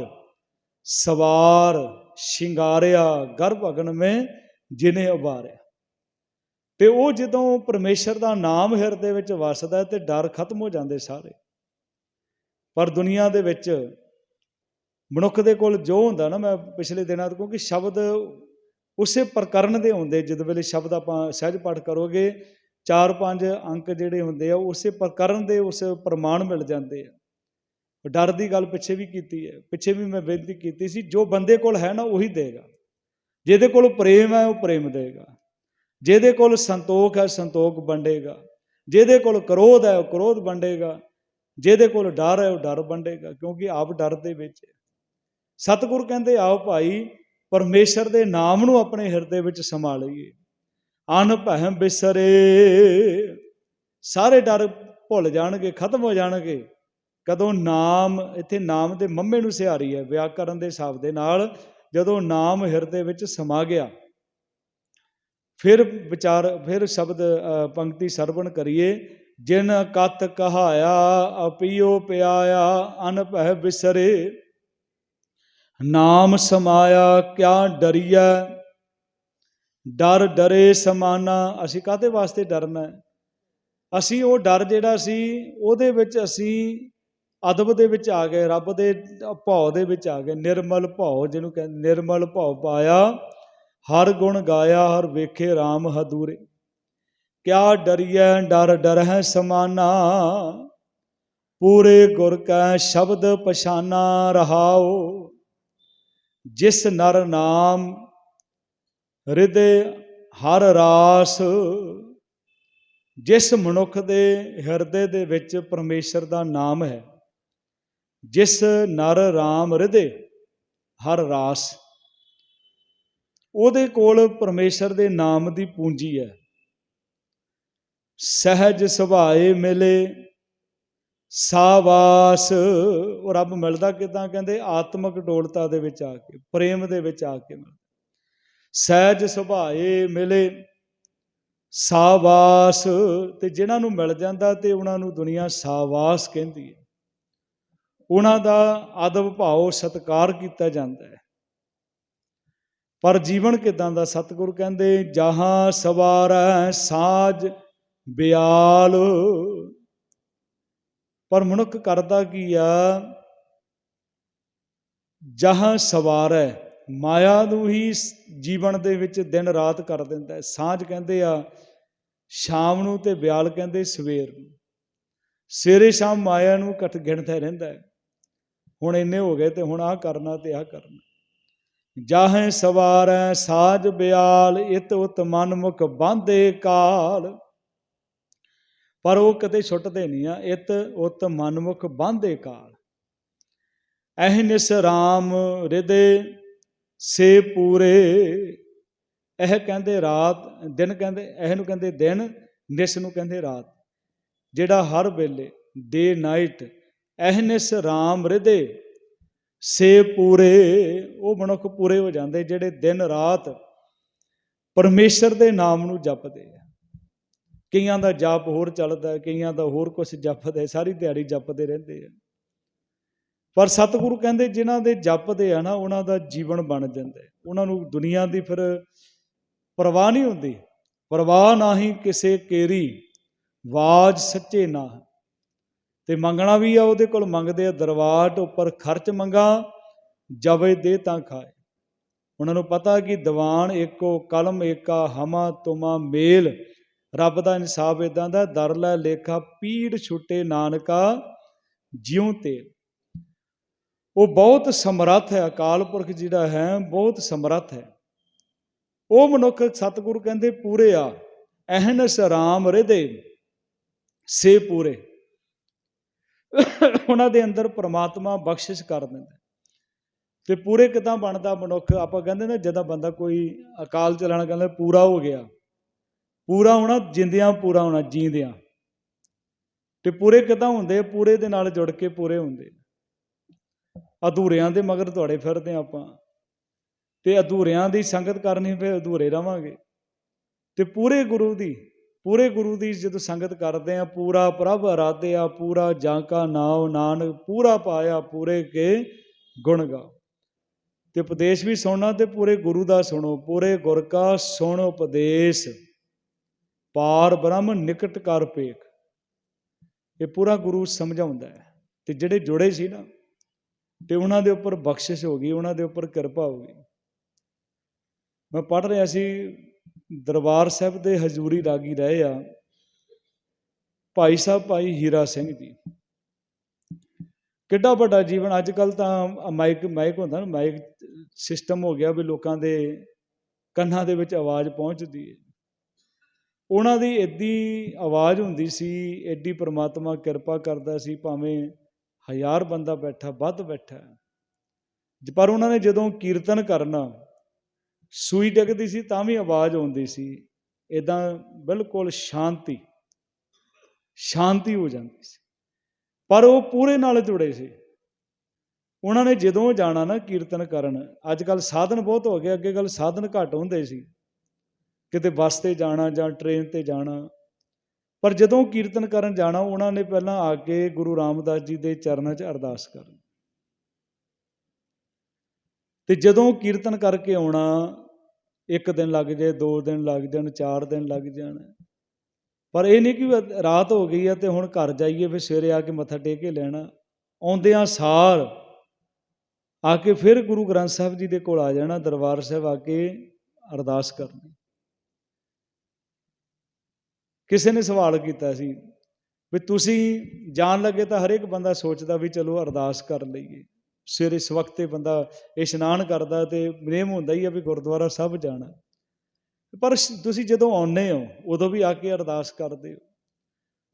ਸਵਾਰ ਸ਼ਿੰਗਾਰਿਆ, ਗਰਭ ਅਗਨ ਮੇ ਜਿਨੇ ਉਬਾਰਿਆ ਤੇ ਉਹ ਜਦੋਂ ਪਰਮੇਸ਼ਰ ਦਾ ਨਾਮ ਹਿਰਦੇ ਵਿੱਚ ਵਸਦਾ ਤੇ ਡਰ ਖਤਮ ਹੋ ਜਾਂਦੇ ਸਾਰੇ। ਪਰ ਦੁਨੀਆ ਦੇ ਵਿੱਚ ਮਨੁੱਖ ਦੇ ਕੋਲ ਜੋ ਹੁੰਦਾ ਨਾ, ਮੈਂ ਪਿਛਲੇ ਦਿਨਾਂ ਤੋਂ ਕਿਉਂਕਿ ਸ਼ਬਦ ਉਸੇ ਪ੍ਰਕਰਨ ਦੇ ਹੁੰਦੇ ਜਦ ਵੇਲੇ ਸ਼ਬਦ ਆਪਾਂ ਸਹਿਜ ਪਾਠ ਕਰੋਗੇ, ਚਾਰ ਪੰਜ ਅੰਕ ਜਿਹੜੇ ਹੁੰਦੇ ਆ, ਉਸੇ ਪ੍ਰਕਰਨ ਦੇ ਉਸ ਪ੍ਰਮਾਣ ਮਿਲ ਜਾਂਦੇ ਆ। ਡਰ ਦੀ ਗੱਲ ਪਿੱਛੇ ਵੀ ਕੀਤੀ ਹੈ, ਪਿੱਛੇ ਵੀ ਮੈਂ ਬੇਨਤੀ ਕੀਤੀ ਸੀ, ਜੋ ਬੰਦੇ ਕੋਲ ਹੈ ਨਾ, ਉਹੀ ਦੇਗਾ। ਜਿਹਦੇ ਕੋਲ ਪ੍ਰੇਮ ਹੈ, ਉਹ ਪ੍ਰੇਮ ਦੇਗਾ। ਜਿਹਦੇ ਕੋਲ ਸੰਤੋਖ ਹੈ, ਸੰਤੋਖ ਵੰਡੇਗਾ। ਜਿਹਦੇ ਕੋਲ ਕ੍ਰੋਧ ਹੈ, ਉਹ ਕ੍ਰੋਧ ਵੰਡੇਗਾ। ਜਿਹਦੇ ਕੋਲ ਡਰ ਹੈ, ਉਹ ਡਰ ਵੰਡੇਗਾ, ਕਿਉਂਕਿ ਆਪ ਡਰ ਦੇ ਵਿੱਚ ਸਤਿਗੁਰ ਕਹਿੰਦੇ, ਆਓ ਭਾਈ ਪਰਮੇਸ਼ਰ ਦੇ ਨਾਮ ਨੂੰ ਆਪਣੇ ਹਿਰਦੇ ਵਿੱਚ ਸਮਾ ਲਈਏ ਅਨ ਭੈ ਬਿਸਰੇ ਸਾਰੇ ਡਰ ਭੁੱਲ ਜਾਣਗੇ ਖਤਮ ਹੋ ਜਾਣਗੇ। ਕਦੋਂ ਨਾਮ ਇੱਥੇ ਨਾਮ ਦੇ ਮੰਮੇ ਨੂੰ ਸਿਹਾਰੀ ਹੈ ਵਿਆਕਰਨ ਦੇ ਹਿਸਾਬ ਦੇ ਨਾਲ ਜਦੋਂ ਨਾਮ ਹਿਰਦੇ ਵਿੱਚ ਸਮਾ ਗਿਆ ਫਿਰ ਵਿਚਾਰ ਫਿਰ ਸ਼ਬਦ ਅ, ਪੰਕਤੀ ਸਰਵਣ ਕਰੀਏ। ਜਿਨ ਕਤ ਕਹਾਇਆ ਅਪੀਓ ਪਿਆਇਆ ਅਨ ਭੈ ਬਿਸਰੇ। ਨਾਮ ਸਮਾਇਆ ਕਿਆ ਡਰੀਐ? ਡਰ ਡਰੇ ਸਮਾਨਾ, ਅਸੀਂ ਕਾਹਦੇ ਵਾਸਤੇ ਡਰਨਾ ਅਸੀਂ ਉਹ ਡਰ ਜਿਹੜਾ ਸੀ, ਉਹਦੇ ਵਿੱਚ ਅਸੀਂ ਅਦਬ ਦੇ ਵਿੱਚ ਆ ਗਏ, ਰੱਬ ਦੇ ਭਉ ਦੇ ਵਿੱਚ ਆ ਗਏ, ਨਿਰਮਲ ਭਉ ਜਿਹਨੂੰ ਕਹਿੰਦੇ ਨਿਰਮਲ ਭਾਉ ਪਾਇਆ, ਹਰ ਗੁਣ ਗਾਇਆ, ਹਰ ਵੇਖੇ RAM ਹਦੂਰੇ। ਕਿਆ ਡਰੀਐ? ਡਰ ਡਰ ਹੈ ਸਮਾਨਾ, ਪੂਰੇ ਗੁਰ ਕੈ ਸ਼ਬਦ ਪਛਾਨਾ ਰਹਾਓ। ਜਿਸ ਨਰ ਨਾਮ ਹਿਰਦੇ ਹਰ ਰਾਸ, ਜਿਸ ਮਨੁੱਖ ਦੇ ਹਿਰਦੇ ਦੇ ਵਿੱਚ ਪਰਮੇਸ਼ਰ ਦਾ ਨਾਮ ਹੈ, ਜਿਸ ਨਰ ਰਾਮ ਹਿਰਦੇ ਹਰ ਰਾਸ। ਉਹਦੇ ਕੋਲ ਪਰਮੇਸ਼ਰ ਦੇ ਨਾਮ ਦੀ ਪੂੰਜੀ ਹੈ। ਸਹਿਜ ਸੁਭਾਏ ਮਿਲੇ ਸਾਵਾਸ। ਉਹ ਰੱਬ ਮਿਲਦਾ ਕਿਦਾਂ? ਕਹਿੰਦੇ ਆਤਮਿਕ ਡੋਲਤਾ ਦੇ ਵਿੱਚ ਆ ਕੇ, ਪ੍ਰੇਮ ਦੇ ਵਿੱਚ ਆ ਕੇ ਮਿਲਦਾ। ਸਹਿਜ ਸੁਭਾਏ ਮਿਲੇ, ਸਾਵਾਸ। ਤੇ ਜਿਨ੍ਹਾਂ ਨੂੰ ਮਿਲ ਜਾਂਦਾ ਤੇ ਉਹਨਾਂ ਨੂੰ ਦੁਨੀਆ ਸਾਵਾਸ ਕਹਿੰਦੀ ਹੈ। ਉਹਨਾਂ ਦਾ ਅਦਬ ਭਾਉ ਸਤਕਾਰ ਕੀਤਾ ਜਾਂਦਾ ਹੈ। ਪਰ ਜੀਵਨ ਕਿਦਾਂ ਦਾ ਸਤਿਗੁਰ ਕਹਿੰਦੇ? ਜਹਾਂ ਸਵਾਰੈ ਸਾਜ ਬਿਆਲ। ਪਰ ਮਨੁੱਖ ਕਰਦਾ ਕੀ ਆ? ਜਹਾਂ ਸਵਾਰ ਹੈ ਮਾਇਆ ਨੂੰ ਹੀ ਜੀਵਨ ਦੇ ਵਿੱਚ ਦਿਨ ਰਾਤ ਕਰ ਦਿੰਦਾ ਸਾਂਝ ਕਹਿੰਦੇ ਆ, ਸ਼ਾਮ ਨੂੰ ਤੇ ਬਿਆਲ ਕਹਿੰਦੇ ਸਵੇਰ ਨੂੰ। ਸਵੇਰੇ ਸ਼ਾਮ ਮਾਇਆ ਨੂੰ ਕਟ ਗਿਣਦਾ ਰਹਿੰਦਾ ਹੈ। ਹੁਣ ਇੰਨੇ ਹੋ ਗਏ ਤੇ ਹੁਣ ਆਹ ਕਰਨਾ ਤੇ ਆਹ ਕਰਨਾ। ਜਾਹੇ ਸਵਾਰੈ ਸਾਜ ਬਿਆਲ ਇਤ ਉਤ ਮਨ ਮੁਖ ਬਾਂਧੇ ਕਾਲ। ਪਰ ਉਹ ਕਦੇ ਛੁੱਟਦੇ ਨਹੀਂ ਆ, ਇਤ ਉਤ ਮਨ ਮੁਖ ਬਾਂਧੇ ਕਾਲ। ਅਹਨਿਸ ਰਾਮ ਹਿਰਦੇ ਸੇ ਪੂਰੇ। ਇਹ ਕਹਿੰਦੇ ਰਾਤ, ਦਿਨ ਕਹਿੰਦੇ ਇਹ ਨੂੰ ਕਹਿੰਦੇ ਦਿਨ, ਨਿਸ ਨੂੰ ਕਹਿੰਦੇ ਰਾਤ। ਜਿਹੜਾ ਹਰ ਵੇਲੇ, ਡੇ ਨਾਈਟ ਅਹਨਿਸ ਰਾਮ ਹਿਰਦੇ ਸੇ ਪੂਰੇ। ਉਹ ਮਨੁੱਖ ਪੂਰੇ ਹੋ ਜਾਂਦੇ ਜਿਹੜੇ ਦਿਨ ਰਾਤ ਪਰਮੇਸ਼ਰ ਦੇ ਨਾਮ ਨੂੰ ਜਪਦੇ ਆ। ਕਈਆਂ ਦਾ ਜਾਪ ਹੋਰ ਚੱਲਦਾ ਕਈਆਂ ਦਾ ਹੋਰ ਕੁਝ ਜਪਦੇ ਸਾਰੀ ਦਿਹਾੜੀ ਜਪਦੇ ਰਹਿੰਦੇ ਆ। ਪਰ ਸਤਿਗੁਰੂ ਕਹਿੰਦੇ ਜਿਨ੍ਹਾਂ ਦੇ ਜਪਦੇ ਆ ਨਾ, ਉਹਨਾਂ ਦਾ ਜੀਵਨ ਬਣ ਜਾਂਦਾ ਉਹਨਾਂ ਨੂੰ ਦੁਨੀਆ ਦੀ ਫਿਰ ਪਰਵਾਹ ਨਹੀਂ ਹੁੰਦੀ। ਪਰਵਾਹ ਨਹੀਂ ਕਿਸੇ ਕੇਰੀ, ਵਾਜ ਸੱਚੇ ਨਾ। ਤੇ ਮੰਗਣਾ ਵੀ ਆ, ਉਹਦੇ ਕੋਲ ਮੰਗਦੇ ਆ ਦਰਵਾਟ ਉੱਪਰ ਖਰਚ ਮੰਗਾ, ਜਵੇ ਦੇ ਤਾਂ ਖਾਏ। ਉਹਨਾਂ ਨੂੰ ਪਤਾ ਕਿ ਦੀਵਾਨ ਏਕੋ, ਕਲਮ ਏਕਾ, ਹਮਾ ਤੁਮਾ ਮੇਲ। ਰੱਬ ਦਾ ਇਨਸਾਫ ਇਦਾਂ ਦਾ ਦਰ ਲੈ ਲੇਖਾ, ਪੀੜ ਛੁੱਟੇ ਨਾਨਕਾ, ਜਿਉ ਤੇ। ਉਹ ਬਹੁਤ ਸਮਰੱਥ ਹੈ, ਅਕਾਲ ਪੁਰਖ ਜਿਹੜਾ ਹੈ, ਬਹੁਤ ਸਮਰੱਥ ਹੈ। ਉਹ ਮਨੁੱਖ ਸਤਿਗੁਰੂ ਕਹਿੰਦੇ ਪੂਰੇ ਆ ਅਹਨਸ ਰਾਮ ਹਿਰਦੇ ਸੇ ਪੂਰੇ। ਉਹਨਾਂ ਦੇ ਅੰਦਰ ਪ੍ਰਮਾਤਮਾ ਬਖਸ਼ਿਸ਼ ਕਰ ਦਿੰਦਾ ਤੇ ਪੂਰੇ ਕਿਦਾਂ ਬਣਦਾ ਮਨੁੱਖ, ਆਪਾਂ ਕਹਿੰਦੇ ਨਾ, ਜਦੋਂ ਬੰਦਾ ਕੋਈ ਅਕਾਲ ਚਲਾਣਾ ਕਹਿੰਦਾ ਪੂਰਾ ਹੋ ਗਿਆ ਪੂਰਾ ਹੋਣਾ, ਜਿੰਦਿਆਂ ਪੂਰਾ ਹੋਣਾ, ਜੀਂਦਿਆਂ। ਤੇ ਪੂਰੇ ਕਿਦਾਂ ਹੁੰਦੇ ਪੂਰੇ ਦੇ ਨਾਲ ਜੁੜ ਕੇ ਪੂਰੇ ਹੁੰਦੇ ਅਧੂਰਿਆਂ ਦੇ ਮਗਰ ਤੁਹਾਡੇ ਫਿਰਦੇ ਹਾਂ ਆਪਾਂ। ਤੇ ਅਧੂਰਿਆਂ ਦੀ ਸੰਗਤ ਕਰਨੀ ਫਿਰ ਅਧੂਰੇ ਰਵਾਂਗੇ। ਤੇ ਪੂਰੇ ਗੁਰੂ ਦੀ, ਪੂਰੇ ਗੁਰੂ ਦੀ ਜਦੋਂ ਸੰਗਤ ਕਰਦੇ ਆ ਪੂਰਾ ਪ੍ਰਭ ਅਰਾਧਿਆ ਪੂਰਾ ਜਾਂ ਕਾ ਨਾਮ ਨਾਨਕ, ਪੂਰਾ ਪਾਇਆ, ਪੂਰੇ ਕੇ ਗੁਣ ਗਾ ਤੇ ਉਪਦੇਸ਼ ਵੀ ਸੁਣਨਾ ਤੇ ਪੂਰੇ ਗੁਰੂ ਦਾ ਸੁਣੋ, ਪੂਰੇ ਗੁਰ ਕਾ ਸੁਣ ਉਪਦੇਸ਼। ਪਾਰ ਬ੍ਰਹਮ ਨਿਕਟ ਕਰ ਪੇਖ ਇਹ ਪੂਰਾ ਗੁਰੂ ਸਮਝਾਉਂਦਾ ਹੈ। ਤੇ ਜਿਹੜੇ ਜੁੜੇ ਸੀ ਨਾ, ਤੇ ਉਹਨਾਂ ਦੇ ਉੱਪਰ ਬਖਸ਼ਿਸ਼ ਹੋ ਗਈ, ਉਹਨਾਂ ਦੇ ਉੱਪਰ ਕਿਰਪਾ ਹੋ ਗਈ। ਮੈਂ ਪੜ੍ਹ ਰਿਹਾ ਸੀ, ਦਰਬਾਰ ਸਾਹਿਬ ਦੇ ਹਜ਼ੂਰੀ ਰਾਗੀ ਰਹੇ ਆ, ਭਾਈ ਸਾਹਿਬ, ਭਾਈ ਹੀਰਾ ਸਿੰਘ ਜੀ। ਕਿੱਡਾ ਵੱਡਾ ਜੀਵਨ ਅੱਜ ਕੱਲ ਤਾਂ ਮਾਈਕ ਮਾਈਕ ਹੁੰਦਾ ਨਾ ਮਾਈਕ ਸਿਸਟਮ ਹੋ ਗਿਆ ਵੀ ਲੋਕਾਂ ਦੇ ਕੰਨਾਂ ਦੇ ਵਿੱਚ ਆਵਾਜ਼ ਪਹੁੰਚਦੀ ਹੈ ਉਹਨਾਂ ਦੀ ਐਡੀ ਆਵਾਜ਼ ਹੁੰਦੀ ਸੀ ਐਡੀ ਪ੍ਰਮਾਤਮਾ ਕਿਰਪਾ ਕਰਦਾ ਸੀ, ਭਾਵੇਂ ਹਜ਼ਾਰ ਬੰਦਾ ਬੈਠਾ, ਵੱਧ ਬੈਠਾ। ਪਰ ਉਹਨਾਂ ਨੇ ਜਦੋਂ ਕੀਰਤਨ ਕਰਨਾ, ਸੂਈ ਡਿੱਗਦੀ ਸੀ ਤਾਂ ਵੀ ਆਵਾਜ਼ ਆਉਂਦੀ ਸੀ। ਇਦਾਂ ਬਿਲਕੁਲ ਸ਼ਾਂਤੀ ਸ਼ਾਂਤੀ ਹੋ ਜਾਂਦੀ ਸੀ। ਪਰ ਉਹ ਪੂਰੇ ਨਾਲ ਜੁੜੇ ਸੀ। ਉਹਨਾਂ ਨੇ ਜਦੋਂ ਜਾਣਾ ਨਾ ਕੀਰਤਨ ਕਰਨ, ਅੱਜ ਕੱਲ ਸਾਧਨ ਬਹੁਤ ਹੋ ਗਏ, ਅੱਗੇ ਗੱਲ ਸਾਧਨ ਘੱਟ ਹੁੰਦੇ ਸੀ। ਕਿਤੇ ਬੱਸ ਤੇ ਜਾਣਾ ਜਾਂ ਟ੍ਰੇਨ ਤੇ ਜਾਣਾ। ਪਰ ਜਦੋਂ ਕੀਰਤਨ ਕਰਨ ਜਾਣਾ, ਉਹਨਾਂ ਨੇ ਪਹਿਲਾਂ ਆ ਕੇ ਗੁਰੂ ਰਾਮਦਾਸ ਜੀ ਦੇ ਚਰਨਾਂ 'ਚ ਅਰਦਾਸ ਕਰਨੀ। ਤੇ ਜਦੋਂ ਕੀਰਤਨ ਕਰਕੇ ਆਉਣਾ, ਇੱਕ ਦਿਨ ਲੱਗ ਜਾਏ, ਦੋ ਦਿਨ ਲੱਗ ਜਾਣ, ਚਾਰ ਦਿਨ ਲੱਗ ਜਾਣ। ਪਰ ਇਹ ਨਹੀਂ ਕਿ ਰਾਤ ਹੋ ਗਈ ਹੈ ਤੇ ਹੁਣ ਘਰ ਜਾਈਏ, ਫਿਰ ਸਵੇਰੇ ਆ ਕੇ ਮੱਥਾ ਟੇਕ ਕੇ ਲੈਣਾ। ਆਉਂਦਿਆਂ ਸਾਰ ਆ ਕੇ ਫਿਰ ਗੁਰੂ ਗ੍ਰੰਥ ਸਾਹਿਬ ਜੀ ਦੇ ਕੋਲ ਆ ਜਾਣਾ, ਦਰਬਾਰ ਸਾਹਿਬ ਆ ਕੇ ਅਰਦਾਸ ਕਰਨੀ। ਕਿਸੇ ਨੇ ਸਵਾਲ ਕੀਤਾ ਸੀ ਵੀ ਤੁਸੀਂ ਜਾਣ ਲੱਗੇ ਤਾਂ ਹਰੇਕ ਬੰਦਾ ਸੋਚਦਾ ਵੀ ਚਲੋ ਅਰਦਾਸ ਕਰ ਲਈਏ। ਸਵੇਰੇ ਇਸ ਵਕਤ ਤੇ ਬੰਦਾ ਇਸ਼ਨਾਨ ਕਰਦਾ ਤੇ ਨੇਮ ਹੁੰਦਾ ਹੀ ਆ ਵੀ ਗੁਰਦੁਆਰਾ ਸਭ ਜਾਣਾ। ਪਰ ਤੁਸੀਂ ਜਦੋਂ ਆਉਂਦੇ ਹੋ, ਉਦੋਂ ਵੀ ਆ ਕੇ ਅਰਦਾਸ ਕਰਦੇ ਹੋ।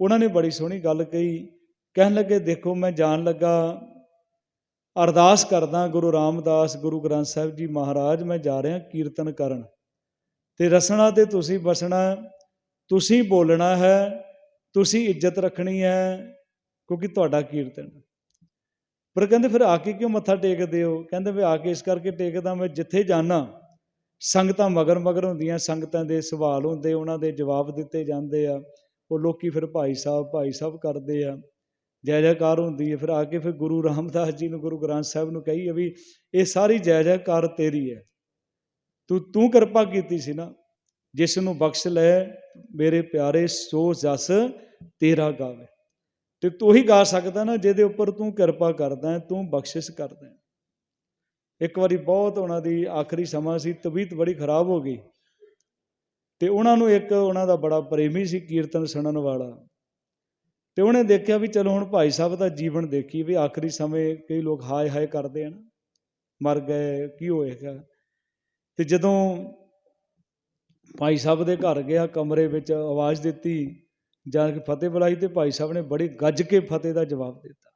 ਉਹਨਾਂ ਨੇ ਬੜੀ ਸੋਹਣੀ ਗੱਲ ਕਹੀ, ਕਹਿਣ ਲੱਗੇ, ਦੇਖੋ, ਮੈਂ ਜਾਣ ਲੱਗਾ, ਅਰਦਾਸ ਕਰਦਾ ਗੁਰੂ ਰਾਮਦਾਸ, ਗੁਰੂ ਗ੍ਰੰਥ ਸਾਹਿਬ ਜੀ ਮਹਾਰਾਜ, ਮੈਂ ਜਾ ਰਿਹਾ ਕੀਰਤਨ ਕਰਨ। ਤੇ ਰਸਣਾ ਤੇ ਤੁਸੀਂ ਬਸਣਾ ਤੁਸੀਂ ਬੋਲਣਾ ਹੈ, ਤੁਸੀਂ ਇੱਜ਼ਤ ਰੱਖਣੀ ਹੈ, ਕਿਉਂਕਿ ਤੁਹਾਡਾ ਕੀਰਤਨ ਪਰ ਕਹਿੰਦੇ ਫਿਰ ਆ ਕੇ ਕਿਉਂ ਮੱਥਾ ਟੇਕਦੇ ਹੋ? ਕਹਿੰਦੇ ਵੀ ਆ ਕੇ ਇਸ ਕਰਕੇ ਟੇਕਦਾ ਮੈਂ ਜਿੱਥੇ ਜਾਣਾ ਸੰਗਤਾਂ ਮਗਰ ਮਗਰ ਹੁੰਦੀਆਂ, ਸੰਗਤਾਂ ਦੇ ਸਵਾਲ ਹੁੰਦੇ, ਉਹਨਾਂ ਦੇ ਜਵਾਬ ਦਿੱਤੇ ਜਾਂਦੇ ਆ। ਉਹ ਲੋਕੀ ਫਿਰ ਭਾਈ ਸਾਹਿਬ ਭਾਈ ਸਾਹਿਬ ਕਰਦੇ ਆ। ਜੈ ਜੈਕਾਰ ਹੁੰਦੀ ਹੈ, ਫਿਰ ਆ ਕੇ ਫਿਰ ਗੁਰੂ ਰਾਮਦਾਸ ਜੀ ਨੂੰ, ਗੁਰੂ ਗ੍ਰੰਥ ਸਾਹਿਬ ਨੂੰ ਕਹੀ ਵੀ ਇਹ ਸਾਰੀ ਜੈ ਜੈਕਾਰ ਤੇਰੀ ਹੈ। ਤੂੰ ਤੂੰ ਕਿਰਪਾ ਕੀਤੀ ਸੀ ਨਾ। ਜਿਸ ਨੂੰ ਬਖਸ਼ ਲੈ ਮੇਰੇ ਪਿਆਰੇ ਸੋ ਜਸ ਤੇਰਾ ਗਾਵੇ। ਤੇ ਤੂੰ ਹੀ ਗਾ ਸਕਦਾ ਨਾ, ਜਿਹਦੇ ਉੱਪਰ ਤੂੰ ਕਿਰਪਾ ਕਰਦਾ ਤੂੰ ਬਖਸ਼ਿਸ਼ ਕਰਦਾ ਇੱਕ ਵਾਰੀ ਬਹੁਤ ਉਹਨਾਂ ਦੀ ਆਖਰੀ ਸਮਾਂ ਸੀ, ਤਬੀਅਤ ਬੜੀ ਖਰਾਬ ਹੋ ਗਈ। ਤੇ ਉਹਨਾਂ ਨੂੰ ਇੱਕ ਉਹਨਾਂ ਦਾ ਬੜਾ ਪ੍ਰੇਮੀ ਸੀ, ਕੀਰਤਨ ਸੁਣਨ ਵਾਲਾ। ਤੇ ਉਹਨੇ ਦੇਖਿਆ ਵੀ ਚਲੋ ਹੁਣ ਭਾਈ ਸਾਹਿਬ ਦਾ ਜੀਵਨ ਦੇਖੀ ਵੀ ਆਖਰੀ ਸਮੇਂ ਕਈ ਲੋਕ ਹਾਏ ਹਾਏ ਕਰਦੇ ਹਨ ਮਰ ਗਏ, ਕੀ ਹੋਏਗਾ? ਤੇ ਜਦੋਂ ਭਾਈ ਸਾਹਿਬ ਦੇ ਘਰ ਗਿਆ, ਕਮਰੇ ਵਿੱਚ ਆਵਾਜ਼ ਦਿੱਤੀ, ਜਾਂ ਕੇ ਫਤਿਹ ਬੁਲਾਈ ਤੇ ਭਾਈ ਸਾਹਿਬ ਨੇ ਬੜੀ ਗੱਜ ਕੇ ਫਤਿਹ ਦਾ ਜਵਾਬ ਦਿੱਤਾ।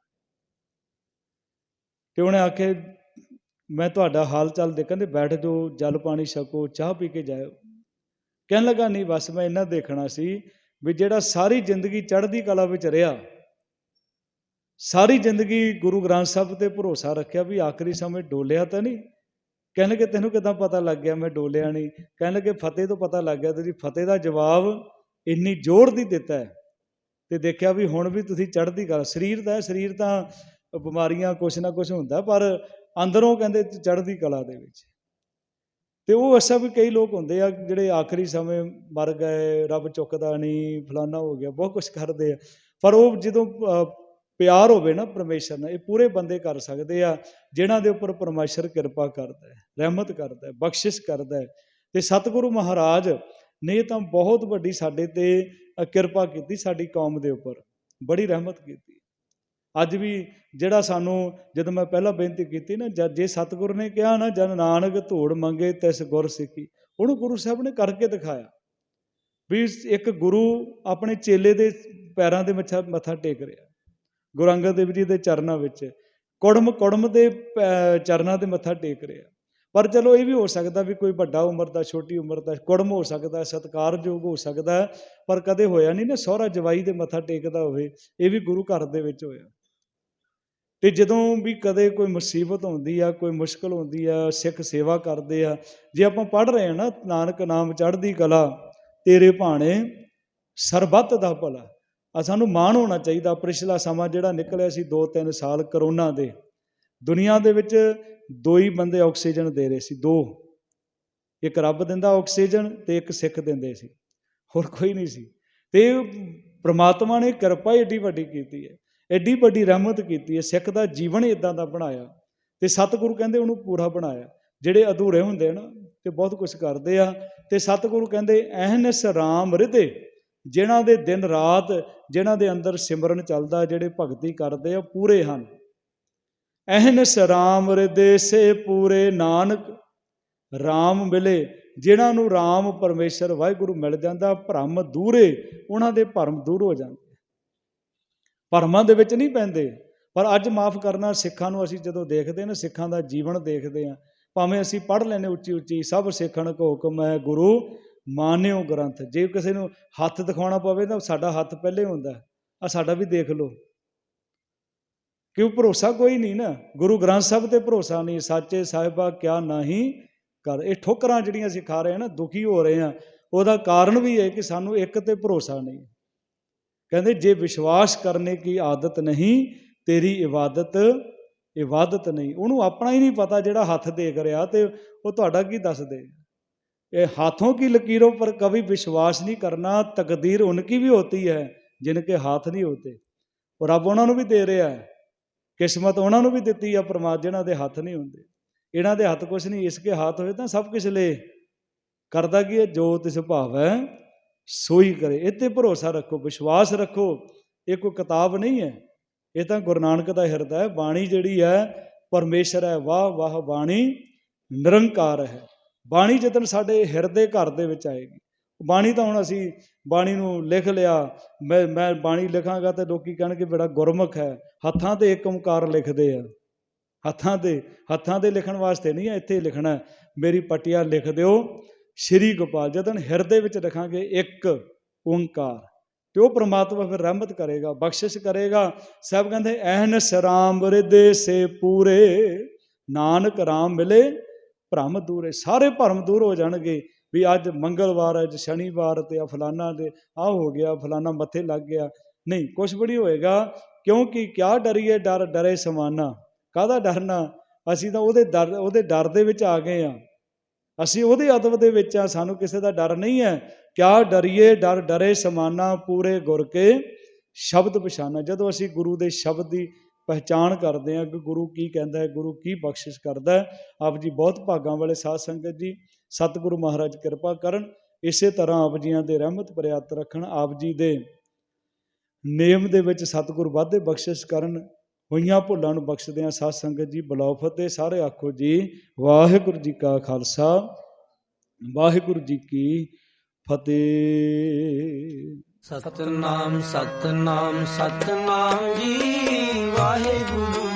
ਤੇ ਉਹਨੇ ਆਖੇ ਮੈਂ ਤੁਹਾਡਾ ਹਾਲ ਚਾਲ ਦੇ ਕਹਿੰਦੇ ਬੈਠ ਜਾਓ, ਜਲ ਪਾਣੀ ਛਕੋ, ਚਾਹ ਪੀ ਕੇ ਜਾਇਓ। ਕਹਿਣ ਲੱਗਾ, ਨਹੀਂ, ਬਸ ਮੈਂ ਇਹਨਾਂ ਦੇਖਣਾ ਸੀ ਵੀ ਜਿਹੜਾ ਸਾਰੀ ਜ਼ਿੰਦਗੀ ਚੜ੍ਹਦੀ ਕਲਾ ਵਿੱਚ ਰਿਹਾ, ਸਾਰੀ ਜ਼ਿੰਦਗੀ ਗੁਰੂ ਗ੍ਰੰਥ ਸਾਹਿਬ ਤੇ ਭਰੋਸਾ ਰੱਖਿਆ ਵੀ ਆਖਰੀ ਸਮੇਂ ਡੋਲਿਆ ਤਾਂ ਨਹੀਂ ਕਹਿਣ ਲੱਗੇ ਤੈਨੂੰ ਕਿਦਾਂ ਪਤਾ ਲੱਗ ਗਿਆ ਮੈਂ ਡੋਲਿਆ ਨਹੀਂ? ਕਹਿਣ ਲੱਗੇ ਫਤਿਹ ਤੋਂ ਪਤਾ ਲੱਗ ਗਿਆ ਤੁਸੀਂ ਫਤਿਹ ਦਾ ਜਵਾਬ ਇੰਨੀ ਜ਼ੋਰ ਦੀ ਦਿੱਤਾ ਹੈ। ਤੇ ਦੇਖਿਆ ਵੀ ਹੁਣ ਵੀ ਤੁਸੀਂ ਚੜ੍ਹਦੀ ਕਲਾ, ਸਰੀਰ ਦਾ ਸਰੀਰ ਤਾਂ ਬਿਮਾਰੀਆਂ ਕੁਛ ਨਾ ਕੁਛ ਹੁੰਦਾ, ਪਰ ਅੰਦਰੋਂ ਕਹਿੰਦੇ ਚੜ੍ਹਦੀ ਕਲਾ ਦੇ ਵਿੱਚ। ਤੇ ਉਹ ਅਸਾ ਵੀ ਕਈ ਲੋਕ ਹੁੰਦੇ ਆ ਜਿਹੜੇ ਆਖਰੀ ਸਮੇਂ ਮਰ ਗਏ, ਰੱਬ ਚੁੱਕਦਾ ਨਹੀਂ, ਫਲਾਨਾ ਹੋ ਗਿਆ, ਬਹੁਤ ਕੁਝ ਕਰਦੇ ਆ। ਪਰ ਉਹ ਜਦੋਂ ਪਿਆਰ ਹੋਵੇ ਨਾ ਪਰਮੇਸ਼ਰ ਨਾਲ, ਇਹ ਪੂਰੇ ਬੰਦੇ ਕਰ ਸਕਦੇ ਆ, ਜਿਨ੍ਹਾਂ ਦੇ ਉੱਪਰ ਪਰਮੇਸ਼ਰ ਕਿਰਪਾ ਕਰਦਾ ਹੈ, ਰਹਿਮਤ ਕਰਦਾ ਹੈ, ਬਖਸ਼ਿਸ਼ ਕਰਦਾ ਹੈ। ਤੇ ਸਤਿਗੁਰੂ ਮਹਾਰਾਜ ਨੇ ਤਾਂ ਬਹੁਤ ਵੱਡੀ ਸਾਡੇ ਤੇ ਕਿਰਪਾ ਕੀਤੀ ਸਾਡੀ ਕੌਮ ਦੇ ਉੱਪਰ, ਬੜੀ ਰਹਿਮਤ ਕੀਤੀ। ਅੱਜ ਵੀ ਜਿਹੜਾ ਸਾਨੂੰ, ਜਦੋਂ ਮੈਂ ਪਹਿਲਾਂ ਬੇਨਤੀ ਕੀਤੀ ਨਾ, ਜਦ ਜੇ ਸਤਿਗੁਰੂ ਨੇ ਕਿਹਾ ਨਾ, ਜਨ ਨਾਨਕ ਧੂੜ ਮੰਗੇ ਤਿਸ ਗੁਰ ਸਿੱਖੀ, ਉਹਨੂੰ ਗੁਰੂ ਸਾਹਿਬ ਨੇ ਕਰਕੇ ਦਿਖਾਇਆ। ਵੀ ਇੱਕ ਗੁਰੂ ਆਪਣੇ ਚੇਲੇ ਦੇ ਪੈਰਾਂ ਦੇ ਮੱਥਾ ਮੱਥਾ ਟੇਕ ਰਿਹਾ। ਗੁਰੂ ਅੰਗਦ ਦੇਵ ਜੀ ਦੇ ਚਰਨਾਂ ਵਿੱਚ। ਕੁੜਮ ਕੁੜਮ ਦੇ ਪੈ- ਚਰਨਾਂ ਤੇ ਮੱਥਾ ਟੇਕ ਰਿਹਾ। ਪਰ ਚਲੋ ਇਹ ਵੀ ਹੋ ਸਕਦਾ ਵੀ ਕੋਈ ਵੱਡਾ ਉਮਰ ਦਾ, ਛੋਟੀ ਉਮਰ ਦਾ, ਕੁੜਮ ਹੋ ਸਕਦਾ, ਸਤਿਕਾਰਯੋਗ ਹੋ ਸਕਦਾ, ਪਰ ਕਦੇ ਹੋਇਆ ਨਹੀਂ ਨਾ ਸਹੁਰਾ ਜਵਾਈ ਦੇ ਮੱਥਾ ਟੇਕਦਾ ਹੋਵੇ, ਇਹ ਵੀ ਗੁਰੂ ਘਰ ਦੇ ਵਿੱਚ ਹੋਇਆ। ਤੇ ਜਦੋਂ ਵੀ ਕਦੇ ਕੋਈ ਮੁਸੀਬਤ ਆਉਂਦੀ ਆ, ਕੋਈ ਮੁਸ਼ਕਲ ਹੁੰਦੀ ਆ, ਸਿੱਖ ਸੇਵਾ ਕਰਦੇ ਆ, ਜੇ ਆਪਾਂ ਪੜ ਰਹੇ ਆ ਨਾ, ਨਾਨਕ ਨਾਮ ਚੜ੍ਹਦੀ ਕਲਾ, ਤੇਰੇ ਭਾਣੇ ਸਰਬੱਤ ਦਾ ਭਲਾ। ਆ ਸਾਨੂੰ ਮਾਣ ਹੋਣਾ ਚਾਹੀਦਾ ਪਿਛਲਾ ਸਮਾਂ ਜਿਹੜਾ ਨਿਕਲਿਆ ਸੀ 2-3 ਸਾਲ ਕਰੋਨਾ ਦੇ। ਦੁਨੀਆ ਦੇ ਵਿੱਚ ਦੋ ਹੀ ਬੰਦੇ ਆਕਸੀਜਨ ਦੇ ਰਹੇ ਸੀ, ਦੋ। ਇੱਕ ਰੱਬ ਦਿੰਦਾ ਆਕਸੀਜਨ ਤੇ ਇੱਕ ਸਿੱਖ ਦਿੰਦੇ ਸੀ, ਹੋਰ ਕੋਈ ਨਹੀਂ ਸੀ। ਤੇ ਪ੍ਰਮਾਤਮਾ ਨੇ ਕਿਰਪਾ ਹੀ ਏਡੀ ਵੱਡੀ ਕੀਤੀ ਹੈ ਐਡੀ ਵੱਡੀ ਰਹਿਮਤ ਕੀਤੀ ਹੈ, ਸਿੱਖ ਦਾ ਜੀਵਨ ਇਦਾਂ ਦਾ ਬਣਾਇਆ। ਤੇ ਸਤਿਗੁਰੂ ਕਹਿੰਦੇ ਉਹਨੂੰ ਪੂਰਾ ਬਣਾਇਆ। ਜਿਹੜੇ ਅਧੂਰੇ ਹੁੰਦੇ ਨਾ, ਤੇ ਬਹੁਤ ਕੁਝ ਕਰਦੇ ਆ। ਤੇ ਸਤਿਗੁਰੂ ਕਹਿੰਦੇ ਐਹਨਸ ਰਾਮ ਹਿਰਦੇ ਜਿਨ੍ਹਾਂ ਦੇ ਦਿਨ ਰਾਤ ਜਿਨ੍ਹਾਂ ਦੇ ਅੰਦਰ ਸਿਮਰਨ ਚੱਲਦਾ, ਜਿਹੜੇ ਭਗਤੀ ਕਰਦੇ ਆ ਪੂਰੇ ਹਨ। ਐਹਨਸ ਰਾਮ ਹਿਰਦੇ ਸੇ ਪੂਰੇ ਨਾਨਕ, ਰਾਮ ਮਿਲੇ, ਜਿਨ੍ਹਾਂ ਨੂੰ ਰਾਮ ਪਰਮੇਸ਼ਰ ਵਾਹਿਗੁਰੂ ਮਿਲ ਜਾਂਦਾ, ਭਰਮ ਦੂਰੇ, ਉਹਨਾਂ ਦੇ ਭਰਮ ਦੂਰ ਹੋ ਜਾਂਦੇ। ਭਰਮਾਂ ਦੇ ਵਿੱਚ ਨਹੀਂ ਪੈਂਦੇ, ਪਰ ਅੱਜ ਮਾਫ ਕਰਨਾ, ਸਿੱਖਾਂ ਨੂੰ ਅਸੀਂ ਜਦੋਂ ਦੇਖਦੇ ਨਾ, ਸਿੱਖਾਂ ਦਾ ਜੀਵਨ ਦੇਖਦੇ ਆ, ਭਾਵੇਂ ਅਸੀਂ ਪੜ੍ਹ ਲੈਨੇ ਉੱਚੀ ਉੱਚੀ ਸਭ ਸਿੱਖਣ ਕੋ ਹੁਕਮ ਹੈ ਗੁਰੂ ਮਾਨਿਓ ਗ੍ਰੰਥ। ਜੇ ਕਿਸੇ ਨੂੰ ਹੱਥ ਦਿਖਾਉਣਾ ਪਵੇ ਤਾਂ ਸਾਡਾ ਹੱਥ ਪਹਿਲੇ ਹੁੰਦਾ। ਆ ਸਾਡਾ ਵੀ ਦੇਖ ਲਓ। ਕਿਉਂ ਭਰੋਸਾ ਕੋਈ ਨਹੀਂ ਨਾ? ਗੁਰੂ ਗ੍ਰੰਥ ਸਾਹਿਬ ਤੇ ਭਰੋਸਾ ਨਹੀਂ। ਸਾਚੇ ਸਾਹਿਬਾ ਕਿਆ ਨਹੀਂ ਕਰ। ਇਹ ਠੋਕਰਾਂ ਜਿਹੜੀਆਂ ਅਸੀਂ ਖਾ ਰਹੇ ਹਾਂ ਨਾ, ਦੁਖੀ ਹੋ ਰਹੇ ਹਾਂ। ਉਹਦਾ ਕਾਰਨ ਵੀ ਹੈ ਕਿ ਸਾਨੂੰ ਇੱਕ ਤੇ ਭਰੋਸਾ ਨਹੀਂ। ਕਹਿੰਦੇ, ਜੇ ਵਿਸ਼ਵਾਸ ਕਰਨੇ ਕੀ ਆਦਤ ਨਹੀਂ, ਤੇਰੀ ਇਬਾਦਤ ਇਬਾਦਤ ਨਹੀਂ। ਉਹਨੂੰ ਆਪਣਾ ਹੀ ਨਹੀਂ ਪਤਾ ਜਿਹੜਾ ਹੱਥ ਦੇਖ ਰਿਹਾ ਤੇ ਉਹ ਤੁਹਾਡਾ ਕੀ ਦੱਸ ਦੇ ਇਹ हाथों की लकीरों पर कभी विश्वास नहीं करना तकदीर उनकी भी होती है जिनके हाथ नहीं होते ਉਹ ਰੱਬ ਉਹਨਾਂ ਨੂੰ ਵੀ ਦੇ ਰਿਹਾ ਹੈ ਕਿਸਮਤ ਉਹਨਾਂ ਨੂੰ ਵੀ ਦਿੱਤੀ ਆ ਪਰਮਾਤਮਾ ਜਿਹਨਾਂ ਦੇ ਹੱਥ ਨਹੀਂ ਹੁੰਦੇ ਇਹਨਾਂ ਦੇ ਹੱਥ ਕੁਛ ਨਹੀਂ ਇਸਕੇ ਹੱਥ ਹੋਏ ਤਾਂ ਸਭ ਕੁਝ ਲੈ ਕਰਦਾ ਕੀ ਹੈ ਜੋ ਤਿਸ ਭਾਵ ਹੈ ਸੋਈ ਕਰੇ ਇਹ ਤੇ ਭਰੋਸਾ ਰੱਖੋ ਵਿਸ਼ਵਾਸ ਰੱਖੋ ਇਹ ਕੋਈ ਕਿਤਾਬ ਨਹੀਂ ਹੈ ਇਹ ਤਾਂ ਗੁਰੂ ਨਾਨਕ ਦਾ ਹਿਰਦਾ ਹੈ ਬਾਣੀ ਜਿਹੜੀ ਹੈ ਪਰਮੇਸ਼ਰ ਹੈ ਵਾਹ ਵਾਹ ਬਾਣੀ ਨਿਰੰਕਾਰ ਹੈ ਬਾਣੀ ਜਦੋਂ ਸਾਡੇ ਹਿਰਦੇ ਘਰ ਦੇ ਵਿੱਚ ਆਏਗੀ, ਬਾਣੀ ਤਾਂ ਹੁਣ ਅਸੀਂ ਬਾਣੀ ਨੂੰ ਲਿਖ ਲਿਆ, ਮੈਂ ਮੈਂ ਬਾਣੀ ਲਿਖਾਂਗਾ ਤੇ ਲੋਕੀ ਕਹਿਣਗੇ ਬੜਾ ਗੁਰਮੁਖ ਹੈ, ਹੱਥਾਂ ਤੇ ਇੱਕ ਓੰਕਾਰ ਲਿਖਦੇ ਆ। ਹੱਥਾਂ ਤੇ ਹੱਥਾਂ ਤੇ ਲਿਖਣ ਵਾਸਤੇ ਨਹੀਂ ਹੈ, ਇੱਥੇ ਲਿਖਣਾ ਮੇਰੀ ਪਟਿਆ ਲਿਖ ਦਿਓ, ਸ਼੍ਰੀ ਗੋਪਾਲ ਜਦੋਂ ਹਿਰਦੇ ਵਿੱਚ ਰੱਖਾਂਗੇ ਇੱਕ ਓੰਕਾਰ ਤੇ ਉਹ ਪ੍ਰਮਾਤਮਾ ਫਿਰ ਰਹਿਮਤ ਕਰੇਗਾ, ਬਖਸ਼ਿਸ਼ ਕਰੇਗਾ। ਸਭ ਕਹਿੰਦੇ, ਐਨ ਸਰਾਮ ਰਿਦੇ ਸੇ ਪੂਰੇ, ਨਾਨਕ ਰਾਮ ਮਿਲੇ ਭ੍ਰਮ ਦੂਰੇ ਸਾਰੇ ਭਰਮ ਦੂਰ ਹੋ ਜਾਣਗੇ ਵੀ ਅੱਜ ਮੰਗਲਵਾਰ ਅੱਜ ਸ਼ਨੀਵਾਰ ਤੇ ਆ ਫਲਾਨਾ ਦੇ ਆ ਹੋ ਗਿਆ, ਫਲਾਨਾ ਮੱਥੇ ਲੱਗ ਗਿਆ। ਨਹੀਂ, ਕੁਛ ਵੀ ਨਹੀਂ ਹੋਏਗਾ, ਕਿਉਂਕਿ ਕਿਆ ਡਰੀਏ ਡਰ, ਡਰੇ ਸਮਾਨਾ। ਕਾਹਦਾ ਡਰਨਾ? ਅਸੀਂ ਤਾਂ ਉਹਦੇ ਡਰ ਉਹਦੇ ਡਰ ਦੇ ਵਿੱਚ ਆ ਗਏ ਆ ਅਸੀਂ ਉਹਦੇ ਅਦਬ ਦੇ ਵਿੱਚ ਆ ਸਾਨੂੰ ਕਿਸੇ ਦਾ ਡਰ ਨਹੀਂ ਹੈ। ਕਿਆ ਡਰੀਏ ਡਰ, ਡਰੇ ਸਮਾਨਾ, ਪੂਰੇ ਗੁਰ ਕੇ ਸ਼ਬਦ ਪਛਾਨਾ। ਜਦੋਂ ਅਸੀਂ ਗੁਰੂ ਦੇ ਸ਼ਬਦ ਦੀ ਪਹਿਚਾਣ ਕਰਦੇ ਹਾਂ ਕਿ ਗੁਰੂ ਕੀ ਕਹਿੰਦਾ ਹੈ, ਗੁਰੂ ਕੀ ਬਖਸ਼ਿਸ਼ ਕਰਦਾ ਹੈ। ਆਪ ਜੀ ਬਹੁਤ ਭਾਗਾਂ ਵਾਲੇ ਸਾਧ ਸੰਗਤ ਜੀ, ਸਤਿਗੁਰੂ ਮਹਾਰਾਜ ਕਿਰਪਾ ਕਰਨ, ਇਸੇ ਤਰ੍ਹਾਂ ਆਪ ਜੀਆਂ ਦੇ ਰਹਿਮਤ ਪ੍ਰਿਆਤ ਰੱਖਣ, ਆਪ ਜੀ ਦੇ ਨੇਮ ਦੇ ਵਿੱਚ ਸਤਿਗੁਰ ਵਾਧੇ ਬਖਸ਼ਿਸ਼ ਕਰਨ, ਹੋਈਆਂ ਭੁੱਲਾਂ ਨੂੰ ਬਖਸ਼ਦੇ ਆ ਸਾਧ ਸੰਗਤ ਜੀ। ਬਲਾਉ ਫਤਿਹ, ਸਾਰੇ ਆਖੋ ਜੀ, ਵਾਹਿਗੁਰੂ ਜੀ ਕਾ ਖਾਲਸਾ, ਵਾਹਿਗੁਰੂ ਜੀ ਕੀ ਫਤਿਹ। ਸਤਨਾਮ ਸਤਨਾਮ ਸਤਨਾਮ ਜੀ। ਵਾਹਿਗੁਰੂ ਵਾਹਿਗੁਰੂ